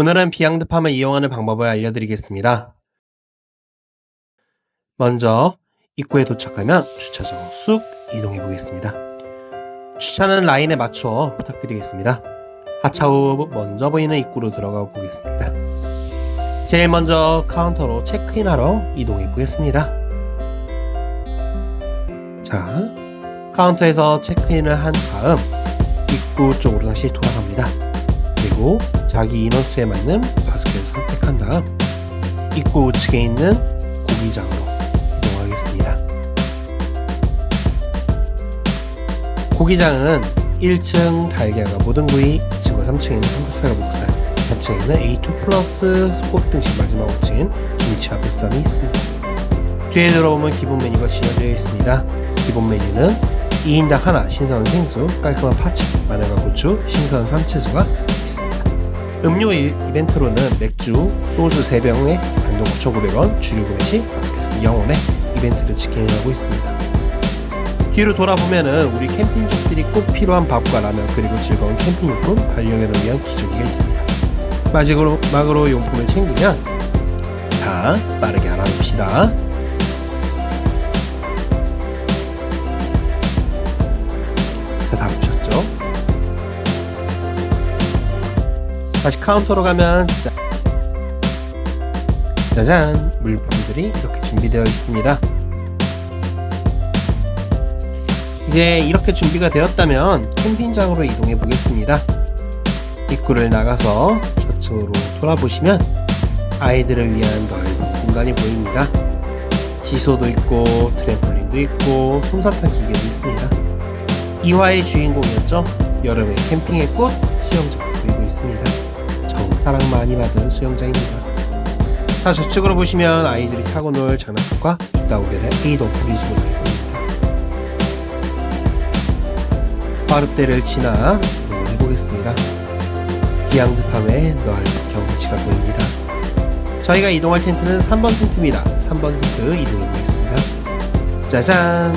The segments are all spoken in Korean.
오늘은 비양드팜을 이용하는 방법을 알려드리겠습니다. 먼저 입구에 도착하면 주차장으로 쑥 이동해 보겠습니다. 주차는 라인에 맞춰 부탁드리겠습니다. 하차 후 먼저 보이는 입구로 들어가 보겠습니다. 제일 먼저 카운터로 체크인하러 이동해 보겠습니다. 자, 카운터에서 체크인을 한 다음 입구 쪽으로 다시 돌아갑니다. 그리고 자기 인원수에 맞는 바스켓을 선택한 다음 입구 우측에 있는 고기장으로 이동하겠습니다. 고기장은 1층 달걀과 모든 구이, 2층과 3층에는 삼겹살과 목살, 4층에는 A2 플러스 스포츠 등식 마지막 5층엔 김치와 보쌈이 있습니다. 뒤에 들어오면 기본 메뉴가 진열되어 있습니다. 기본 메뉴는 2인당 하나 신선한 생수, 깔끔한 파채, 마늘과 고추, 신선한 삼채소가 있습니다. 음료 이- 이벤트로는 맥주, 소주 3병에 단돈 9,900원, 주류 시 바스켓은 0원에 이벤트를 진행하고 있습니다. 뒤로 돌아보면은 우리 캠핑족들이 꼭 필요한 밥과 라면 그리고 즐거운 캠핑용품, 반려견을 위한 기저귀가 있습니다. 마지막으로 막으로 용품을 챙기면 자 빠르게 알아봅시다. 자, 다 보셨죠? 다시 카운터로 가면 짜- 짜잔 물품들이 이렇게 준비되어 있습니다. 이제 이렇게 준비가 되었다면 캠핑장으로 이동해 보겠습니다. 입구를 나가서 좌측으로 돌아보시면 아이들을 위한 넓은 공간이 보입니다. 시소도 있고 트램폴린도 있고 솜사탕 기계도 있습니다. 이화의 주인공이었죠. 여름의 캠핑의 꽃 수영장을 보이고 있습니다. 정 사랑 많이 받은 수영장입니다. 자 저쪽으로 보시면 아이들이 타고 놀 장난감과 이따오게의 에이도 브리즈가 보입니다. 화릅대를 지나 해보겠습니다. 비양드팜의 넓은 경치가 보입니다. 저희가 이동할 텐트는 3번 텐트입니다. 3번 텐트 이동해 보겠습니다. 짜잔!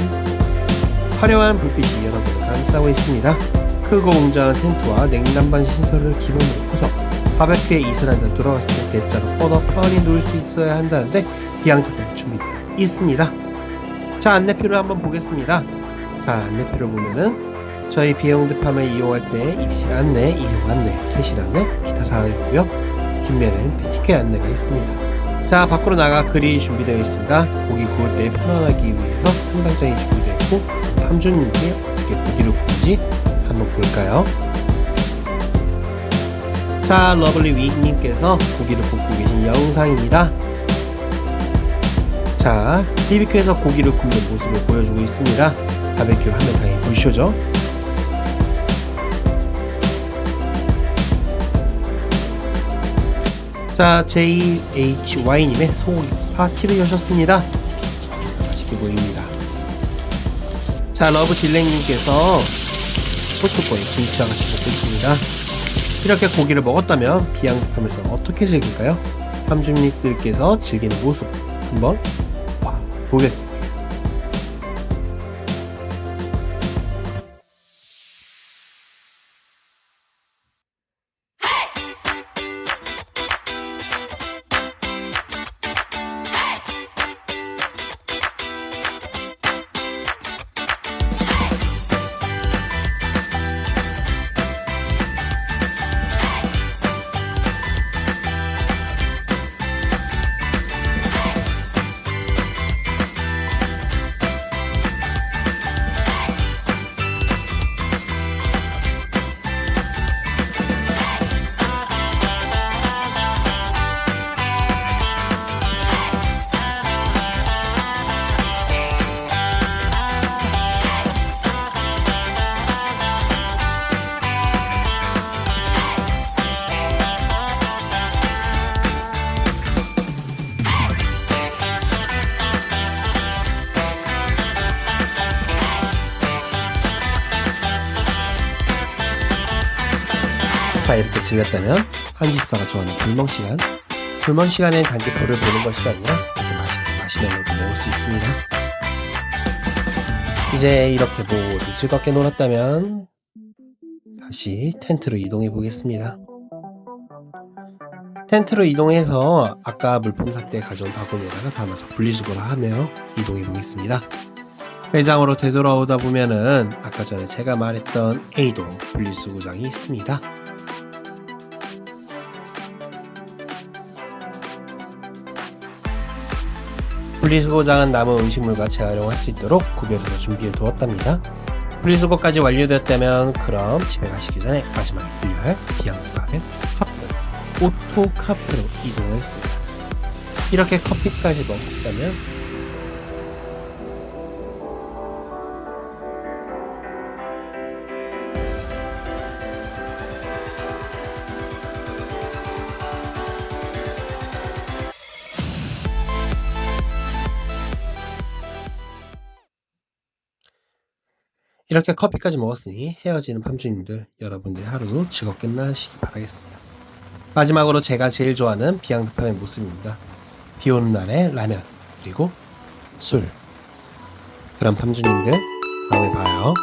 화려한 불빛이 여러분을 감싸고 있습니다. 크고 웅장한 텐트와 냉난방 시설을 기본으로 구성. 바베큐에 이슬 한잔 들어갔을 때 대자로 뻗어 편히 누울 수 있어야 한다는데 비양드팜 준비되어 있습니다. 자 안내표를 한번 보겠습니다. 자 안내표를 보면은 저희 비용드팜을 이용할 때 입실 안내, 이용 안내, 퇴실 안내, 기타 사항이 있고요. 뒷면에는 패티케 안내가 있습니다. 자, 밖으로 나가 그릴이 준비되어 있습니다. 고기 구울 때 편안하기 위해서 선반장이 준비되어 있고 함주님께 어떻게 고기를 구운지 한번 볼까요? 자, 러블리 윅님께서 고기를 볶고 계신 영상입니다. 자, BBQ에서 고기를 굽는 모습을 보여주고 있습니다. 하면 당연히 불쇼죠. 자, JHY님의 소고기 파티를 여셨습니다. 맛있게 보입니다. 자, 러브 딜랭님께서 포트보에 김치와 같이 먹고 있습니다. 이렇게 고기를 먹었다면 비양하면서 어떻게 즐길까요? 함주님들께서 즐기는 모습 한번 봐 보겠습니다. 자 이렇게 즐겼다면 한집사가 좋아하는 불멍 시간 불멍 시간엔 단지 불을 보는 것이 아니라 이렇게 맛있게 마시멜로도 먹을 수 있습니다 이제 이렇게 모두 즐겁게 놀았다면 다시 텐트로 이동해 보겠습니다 텐트로 이동해서 아까 물품 때 가져온 바구니에다가 담아서 분리수거를 하며 이동해 보겠습니다. 매장으로 되돌아오다 보면은 아까 전에 제가 말했던 A동 분리수거장이 있습니다. 분리수거장 은 남은 음식물과 재활용할 수 있도록 구별해서 준비해 두었답니다. 분리수거까지 완료되었다면 그럼 집에 가시기 전에 마지막에 들려야 할 비앙카페 카페 오토 카페로 이동했습니다. 이렇게 커피까지 먹었다면 이렇게 커피까지 먹었으니 헤어지는 밤주님들 여러분들의 하루도 즐겁게 끝나시기 바라겠습니다. 마지막으로 제가 제일 좋아하는 비앙드팜의 모습입니다. 비 오는 날에 라면 그리고 술. 그럼 밤주님들 다음에 봐요.